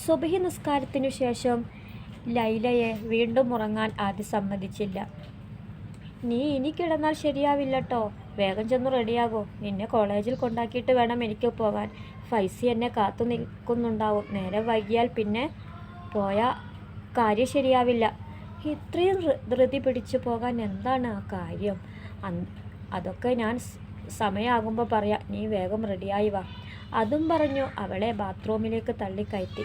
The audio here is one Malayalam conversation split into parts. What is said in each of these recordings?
സുബഹി നിസ്കാരത്തിനു ശേഷം ലൈലയെ വീണ്ടും ഉറങ്ങാൻ ആദ്യം സമ്മതിച്ചില്ല. നീ ഇനി കിടന്നാൽ ശരിയാവില്ല കേട്ടോ വേഗം ചെന്ന് റെഡിയാകൂ. നിന്നെ കോളേജിൽ കൊണ്ടാക്കിയിട്ട് വേണം എനിക്ക് പോകാൻ. ഫൈസി എന്നെ കാത്തു നിൽക്കുന്നുണ്ടാവും. നേരെ വൈകിയാൽ പിന്നെ പോയ കാര്യം ശരിയാവില്ല. ഇത്രയും ധൃതി പിടിച്ചു പോകാൻ എന്താണ് ആ കാര്യം? അതൊക്കെ ഞാൻ സമയമാകുമ്പോൾ പറയാം. നീ വേഗം റെഡിയായി വാ. അതും പറഞ്ഞു അവളെ ബാത്റൂമിലേക്ക് തള്ളിക്കയറ്റി.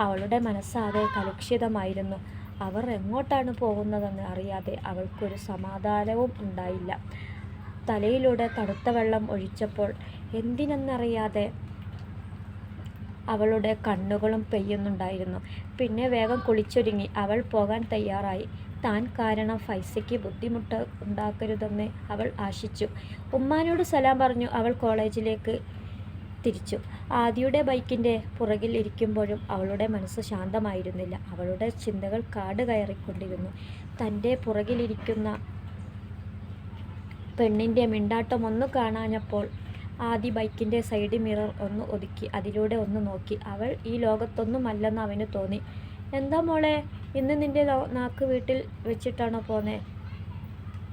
അവളുടെ മനസ്സാകെ കലുഷിതമായിരുന്നു. അവർ എങ്ങോട്ടാണ് പോകുന്നതെന്ന് അറിയാതെ അവൾക്കൊരു സമാധാനവും ഉണ്ടായില്ല. തലയിലൂടെ തണുത്ത വെള്ളം ഒഴിച്ചപ്പോൾ എന്തിനെന്നറിയാതെ അവളുടെ കണ്ണുകളും പെയ്യുന്നുണ്ടായിരുന്നു. പിന്നെ വേഗം കുളിച്ചൊരുങ്ങി. അവൾ പോകാൻ തയ്യാറായി. താൻ കാരണം ഫൈസയ്ക്ക് ബുദ്ധിമുട്ട് ഉണ്ടാക്കരുതെന്ന് അവൾ ആശിച്ചു. ഉമ്മാനോട് സലാം പറഞ്ഞു. അവൾ കോളേജിലേക്ക് തിരിച്ചു. ആദിയുടെ ബൈക്കിന്റെ പുറകിൽ ഇരിക്കുമ്പോഴും അവളുടെ മനസ്സ് ശാന്തമായിരുന്നില്ല. അവളുടെ ചിന്തകൾ കാട് കയറിക്കൊണ്ടിരുന്നു. തന്റെ പുറകിലിരിക്കുന്ന പെണ്ണിന്റെ മിണ്ടാട്ടം ഒന്ന് കാണാഞ്ഞപ്പോൾ ആദി ബൈക്കിന്റെ സൈഡ് മിറർ ഒന്ന് ഒതുക്കി അതിലൂടെ ഒന്ന് നോക്കി. അവൾ ഈ ലോകത്തൊന്നുമല്ലെന്ന് അവന് തോന്നി. എന്താ മോളെ ഇന്ന് നിന്റെ നാക്ക് വീട്ടിൽ വെച്ചിട്ടാണോ പോന്നേ?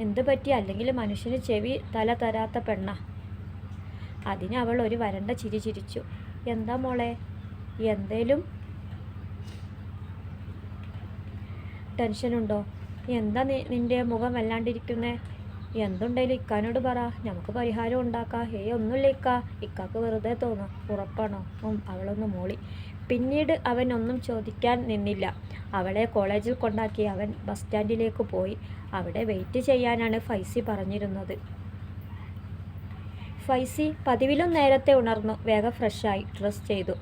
എന്ത് പറ്റി? അല്ലെങ്കിൽ മനുഷ്യന് ചെവി തല തരാത്ത പെണ്ണ. അതിന് അവൾ ഒരു വരണ്ട ചിരി ചിരിച്ചു. എന്താ മോളെ? എന്തേലും ടെൻഷനുണ്ടോ? എന്താ നി- നിന്റെ മുഖം വല്ലാണ്ടിരിക്കുന്നേ? എന്തുണ്ടെങ്കിലും ഇക്കാനോട് പറ. നമുക്ക് പരിഹാരം ഉണ്ടാക്കാം. ഏയ് ഒന്നുമില്ല ഇക്ക. ഇക്കാക്ക് വെറുതെ തോന്നാം. ഉറപ്പാണോ? അവളൊന്ന് മൂളി. പിന്നീട് അവൻ ഒന്നും ചോദിക്കാൻ നിന്നില്ല. അവളെ കോളേജിൽ കൊണ്ടാക്കി അവൻ ബസ് സ്റ്റാൻഡിലേക്ക് പോയി. അവിടെ വെയിറ്റ് ചെയ്യാനാണ് ഫൈസി പറഞ്ഞിരുന്നത്. ഫൈസി പതിവിലും നേരത്തെ ഉണർന്നു. വേഗം ഫ്രഷായി ഡ്രസ്സ് ചെയ്തു.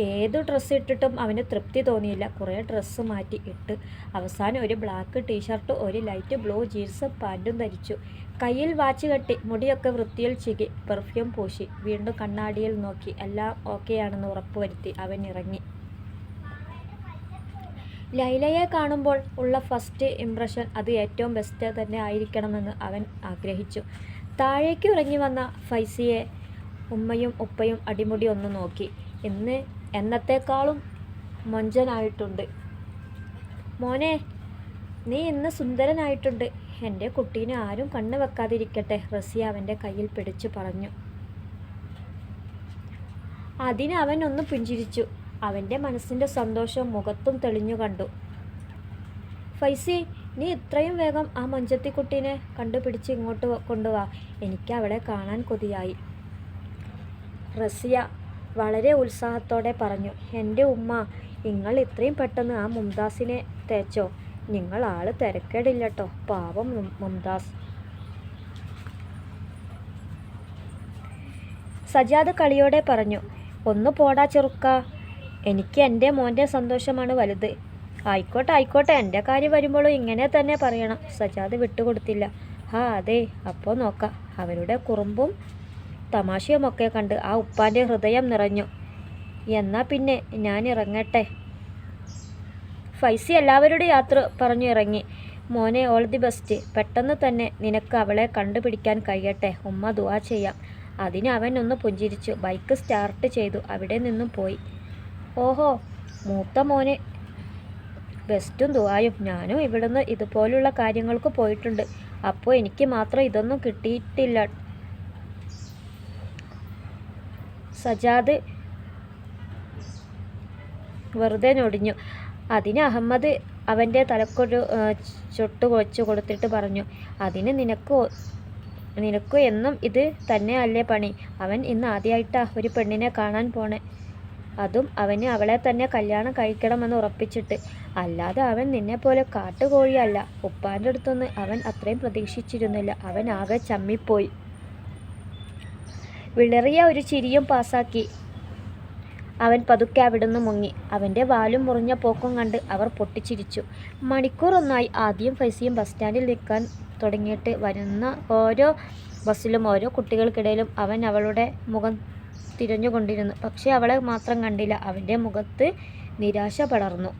ഏത് ഡ്രസ്സ് ഇട്ടിട്ടും അവന് തൃപ്തി തോന്നിയില്ല. കുറേ ഡ്രസ്സ് മാറ്റി ഇട്ട് അവസാനം ഒരു ബ്ലാക്ക് ടീഷർട്ട് ഒരു ലൈറ്റ് ബ്ലൂ ജീൻസ് പാന്റും ധരിച്ചു. കയ്യിൽ വാച്ച് കെട്ടി മുടിയൊക്കെ വൃത്തിയിൽ ചികി പെർഫ്യൂം പൂശി. വീണ്ടും കണ്ണാടിയിൽ നോക്കി. എല്ലാം ഓക്കെയാണെന്ന് ഉറപ്പുവരുത്തി. അവൻ ഇറങ്ങി. ലൈലയെ കാണുമ്പോൾ ഉള്ള ഫസ്റ്റ് ഇംപ്രഷൻ അത് ഏറ്റവും ബെസ്റ്റ് തന്നെ ആയിരിക്കണമെന്ന് അവൻ ആഗ്രഹിച്ചു. താഴേക്ക് ഇറങ്ങി വന്ന ഫൈസിയെ ഉമ്മയും ഉപ്പയും അടിമുടി ഒന്ന് നോക്കി. ഇന്ന് എന്നത്തേക്കാളും മൊഞ്ചനായിട്ടുണ്ട്? മോനെ നീ ഇന്ന് സുന്ദരനായിട്ടുണ്ട്. എന്റെ കുട്ടീനെ ആരും കണ്ണു വെക്കാതിരിക്കട്ടെ റസിയ അവന്റെ കയ്യിൽ പിടിച്ചു പറഞ്ഞു. അതിന് അവൻ ഒന്ന് പുഞ്ചിരിച്ചു. അവന്റെ മനസ്സിന്റെ സന്തോഷം മുഖത്തും തെളിഞ്ഞു കണ്ടു. ഫൈസി നീ ഇത്രയും വേഗം ആ മഞ്ചത്തിക്കുട്ടീനെ കണ്ടുപിടിച്ച് ഇങ്ങോട്ട് കൊണ്ടുവാ. എനിക്ക് അവളെ കാണാൻ കൊതിയായി. റസിയ വളരെ ഉത്സാഹത്തോടെ പറഞ്ഞു എന്റെ ഉമ്മ നിങ്ങൾ ഇത്രയും പെട്ടെന്ന് ആ മുംതാസിനെ തേച്ചോ? നിങ്ങൾ ആൾ തിരക്കേടില്ലട്ടോ പാവം മുംതാസ്. സജാദ് കളിയോടെ പറഞ്ഞു ഒന്ന് പോടാ ചെറുക്ക. എനിക്ക് എന്റെ മോന്റെ സന്തോഷമാണ് വലുത്. ആയിക്കോട്ടെ ആയിക്കോട്ടെ. എന്റെ കാര്യം വരുമ്പോഴും ഇങ്ങനെ തന്നെ പറയണം. സജാദ് വിട്ടുകൊടുത്തില്ല. ആ അതെ. അപ്പോൾ നോക്കാം. അവരുടെ കുറുമ്പും തമാശയുമൊക്കെ കണ്ട് ആ ഉപ്പാന്റെ ഹൃദയം നിറഞ്ഞു. എന്നാൽ പിന്നെ ഞാൻ ഇറങ്ങട്ടെ. ഫൈസി എല്ലാവരുടെ യാത്ര പറഞ്ഞു ഇറങ്ങി. മോനെ ഓൾ ദി ബെസ്റ്റ് പെട്ടെന്ന് തന്നെ നിനക്ക് അവളെ കണ്ടുപിടിക്കാൻ കഴിയട്ടെ. ഉമ്മ ദുവാ ചെയ്യാം. അതിന് അവൻ ഒന്ന് പുഞ്ചിരിച്ചു. ബൈക്ക് സ്റ്റാർട്ട് ചെയ്തു. അവിടെ നിന്നും പോയി. ഓഹോ മൂത്ത മോന് ബെസ്റ്റും ദുബായും ഞാനും ഇവിടുന്ന് ഇതുപോലുള്ള കാര്യങ്ങൾക്ക് പോയിട്ടുണ്ട്. അപ്പോൾ എനിക്ക് മാത്രം ഇതൊന്നും കിട്ടിയിട്ടില്ല. സജാദ് വെറുതെ ഞൊടിഞ്ഞു. അതിന് അഹമ്മദ് അവന്റെ തലക്കൊരു ചൊട്ട് കൊച്ചു കൊടുത്തിട്ട് പറഞ്ഞു അതിന് നിനക്ക് നിനക്കും നിനക്ക് എന്നും ഇത് തന്നെ അല്ലേ പണി. അവൻ ഇന്ന് ആദ്യമായിട്ടാണ് ഒരു പെണ്ണിനെ കാണാൻ പോണേ. അതും അവന് അവളെ തന്നെ കല്യാണം കഴിക്കണമെന്ന് ഉറപ്പിച്ചിട്ട്. അല്ലാതെ അവൻ നിന്നെ പോലെ കാട്ടുകോഴിയല്ല. ഉപ്പാന്റെ അടുത്തൊന്ന് അവൻ അത്രയും പ്രതീക്ഷിച്ചിരുന്നില്ല. അവൻ ആകെ ചമ്മിപ്പോയി. വിളറിയ ഒരു ചിരിയും പാസാക്കി. അവൻ പതുക്കെ അവിടുന്ന് മുങ്ങി. അവന്റെ വാലും മുറിഞ്ഞ പോക്കും കണ്ട് അവർ പൊട്ടിച്ചിരിച്ചു. മണിക്കൂറൊന്നായി ആദ്യം ഫൈസിയും ബസ് സ്റ്റാൻഡിൽ നിൽക്കാൻ തുടങ്ങിയിട്ട് വരുന്ന ഓരോ ബസ്സിലും ഓരോ കുട്ടികൾക്കിടയിലും അവൻ അവളുടെ മുഖം തിരഞ്ഞുകൊണ്ടിരുന്നു. പക്ഷേ അവളെ മാത്രം കണ്ടില്ല. അവന്റെ മുഖത്ത് നിരാശ പടർന്നു.